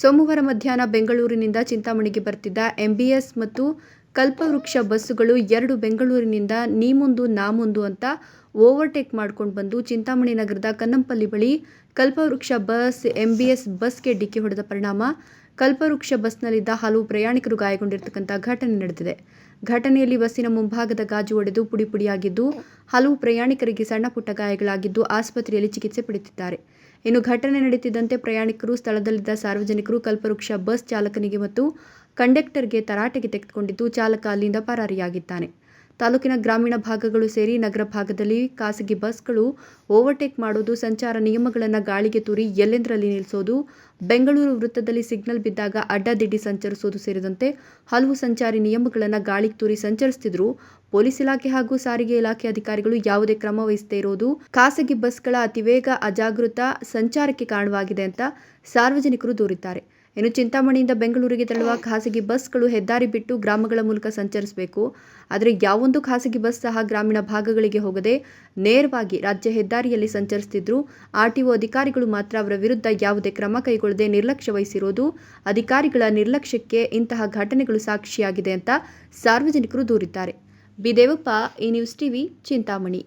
ಸೋಮವಾರ ಮಧ್ಯಾಹ್ನ ಬೆಂಗಳೂರಿನಿಂದ ಚಿಂತಾಮಣಿಗೆ ಬರ್ತಿದ್ದ ಎಂಬಿಎಸ್ ಮತ್ತು ಕಲ್ಪವೃಕ್ಷ ಬಸ್ಸುಗಳು ಎರಡು ಬೆಂಗಳೂರಿನಿಂದ ನೀ ಮುಂದು, ನಾ ಮುಂದು ಅಂತ ಓವರ್ಟೇಕ್ ಮಾಡ್ಕೊಂಡು ಬಂದು ಚಿಂತಾಮಣಿ ನಗರದ ಕನ್ನಂಪಲ್ಲಿ ಬಳಿ ಕಲ್ಪವೃಕ್ಷ ಬಸ್ ಎಂಬಿಎಸ್ ಬಸ್ಗೆ ಡಿಕ್ಕಿ ಹೊಡೆದ ಪರಿಣಾಮ ಕಲ್ಪವೃಕ್ಷ ಬಸ್ನಲ್ಲಿದ್ದ ಹಲವು ಪ್ರಯಾಣಿಕರು ಗಾಯಗೊಂಡಿರ್ತಕ್ಕಂಥ ಘಟನೆ ನಡೆದಿದೆ. ಘಟನೆಯಲ್ಲಿ ಬಸ್ಸಿನ ಮುಂಭಾಗದ ಗಾಜು ಒಡೆದು ಪುಡಿ ಪುಡಿಯಾಗಿದ್ದು, ಹಲವು ಪ್ರಯಾಣಿಕರಿಗೆ ಸಣ್ಣ ಪುಟ್ಟ ಗಾಯಗಳಾಗಿದ್ದು ಆಸ್ಪತ್ರೆಯಲ್ಲಿ ಚಿಕಿತ್ಸೆ ಪಡೆದಿದ್ದಾರೆ. ಇನ್ನು ಘಟನೆ ನಡೆಯುತ್ತಿದ್ದಂತೆ ಪ್ರಯಾಣಿಕರು ಸ್ಥಳದಲ್ಲಿದ್ದ ಸಾರ್ವಜನಿಕರು ಕಲ್ಪವೃಕ್ಷ ಬಸ್ ಚಾಲಕನಿಗೆ ಮತ್ತು ಕಂಡಕ್ಟರ್ಗೆ ತರಾಟೆಗೆ ತೆಗೆದುಕೊಂಡಿದ್ದು ಚಾಲಕ ಅಲ್ಲಿಂದ ಪರಾರಿಯಾಗಿದ್ದಾನೆ. ತಾಲೂಕಿನ ಗ್ರಾಮೀಣ ಭಾಗಗಳು ಸೇರಿ ನಗರ ಭಾಗದಲ್ಲಿ ಖಾಸಗಿ ಬಸ್ಗಳು ಓವರ್ಟೇಕ್ ಮಾಡೋದು, ಸಂಚಾರ ನಿಯಮಗಳನ್ನು ಗಾಳಿಗೆ ತೂರಿ ಎಲ್ಲೆಂದರಲ್ಲಿ ನಿಲ್ಲಿಸೋದು ಬೆಂಗಳೂರು ವೃತ್ತದಲ್ಲಿ ಸಿಗ್ನಲ್ ಬಿದ್ದಾಗ ಅಡ್ಡಾದಿಡ್ಡಿ ಸಂಚರಿಸೋದು ಸೇರಿದಂತೆ ಹಲವು ಸಂಚಾರಿ ನಿಯಮಗಳನ್ನು ಗಾಳಿಗೆ ತೂರಿ ಸಂಚರಿಸುತ್ತಿದ್ದರೂ ಪೊಲೀಸ್ ಇಲಾಖೆ ಹಾಗೂ ಸಾರಿಗೆ ಇಲಾಖೆ ಅಧಿಕಾರಿಗಳು ಯಾವುದೇ ಕ್ರಮ ವಹಿಸದೇ ಇರೋದು. ಖಾಸಗಿ ಬಸ್ಗಳ ಅತಿವೇಗ ಅಜಾಗೃತ ಸಂಚಾರಕ್ಕೆ ಕಾರಣವಾಗಿದೆ ಅಂತ ಸಾರ್ವಜನಿಕರು ದೂರಿದ್ದಾರೆ. ಇನ್ನು ಚಿಂತಾಮಣಿಯಿಂದ ಬೆಂಗಳೂರಿಗೆ ತೆರಳುವ ಖಾಸಗಿ ಬಸ್ಗಳು ಹೆದ್ದಾರಿ ಬಿಟ್ಟು ಗ್ರಾಮಗಳ ಮೂಲಕ ಸಂಚರಿಸಬೇಕು. ಆದರೆ ಯಾವೊಂದು ಖಾಸಗಿ ಬಸ್ ಸಹ ಗ್ರಾಮೀಣ ಭಾಗಗಳಿಗೆ ಹೋಗದೆ ನೇರವಾಗಿ ರಾಜ್ಯ ಹೆದ್ದಾರಿಯಲ್ಲಿ ಸಂಚರಿಸುತ್ತಿದ್ದರು ಆರ್ಟಿಒ ಅಧಿಕಾರಿಗಳು ಮಾತ್ರ ಅವರ ವಿರುದ್ಧ ಯಾವುದೇ ಕ್ರಮ ಕೈಗೊಳ್ಳದೆ ನಿರ್ಲಕ್ಷ್ಯ ವಹಿಸಿರುವುದು ಅಧಿಕಾರಿಗಳ ನಿರ್ಲಕ್ಷ್ಯಕ್ಕೆ ಇಂತಹ ಘಟನೆಗಳು ಸಾಕ್ಷಿಯಾಗಿದೆ ಅಂತ ಸಾರ್ವಜನಿಕರು ದೂರಿದ್ದಾರೆ. ಬಿ ದೇವಪ್ಪ ಈ ನ್ಯೂಸ್ ಟಿವಿ, ಚಿಂತಾಮಣಿ.